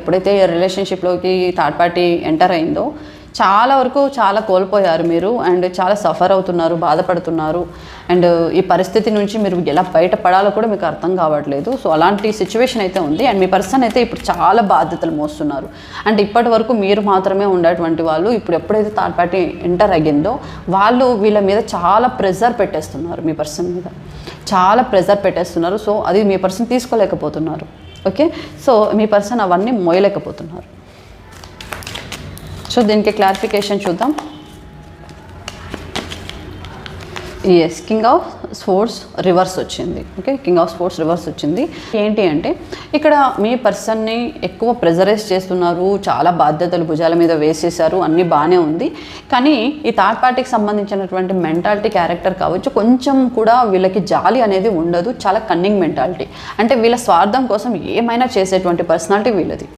ఎప్పుడైతే రిలేషన్షిప్లోకి third party enter అయిందో చాలా వరకు చాలా కోల్పోయారు మీరు అండ్ చాలా సఫర్ అవుతున్నారు బాధపడుతున్నారు. అండ్ ఈ పరిస్థితి నుంచి మీరు ఎలా బయటపడాలో కూడా మీకు అర్థం కావట్లేదు. సో అలాంటి సిచ్యువేషన్ అయితే ఉంది. అండ్ మీ పర్సన్ అయితే ఇప్పుడు చాలా బాధ్యతలు మోస్తున్నారు. అండ్ ఇప్పటి వరకు మీరు మాత్రమే ఉండేటువంటి వాళ్ళు ఇప్పుడు ఎప్పుడైతే థర్డ్ పార్టీ ఎంటర్ అయ్యిందో వాళ్ళు వీళ్ళ మీద చాలా ప్రెజర్ పెట్టేస్తున్నారు మీ పర్సన్ మీద. చాలా ప్రెజర్ పెట్టేస్తున్నారు. సో అది మీ పర్సన్ తీసుకోలేకపోతున్నారు. ఓకే? సో మీ పర్సన్ అవన్నీ మోయలేకపోతున్నారు సో దీనికి క్లారిఫికేషన్ చూద్దాం. Yes king of sports reverse వచ్చింది. Okay king of sports reverse వచ్చింది. ఏంటి అంటే ఇక్కడ మీ పర్సన్ని ఎక్కువ ప్రెజరైజ్ చేస్తున్నారు చాలా బాధ్యతలు భుజాల మీద వేసేసారు అన్నీ బాగానే ఉంది. కానీ ఈ థర్డ్ పార్టీకి సంబంధించినటువంటి మెంటాలిటీ క్యారెక్టర్ కావచ్చు కొంచెం కూడా వీళ్ళకి జాలి అనేది ఉండదు. చాలా కన్నింగ్ మెంటాలిటీ అంటే వీళ్ళ స్వార్థం కోసం ఏమైనా చేసేటువంటి పర్సనాలిటీ వీళ్ళది.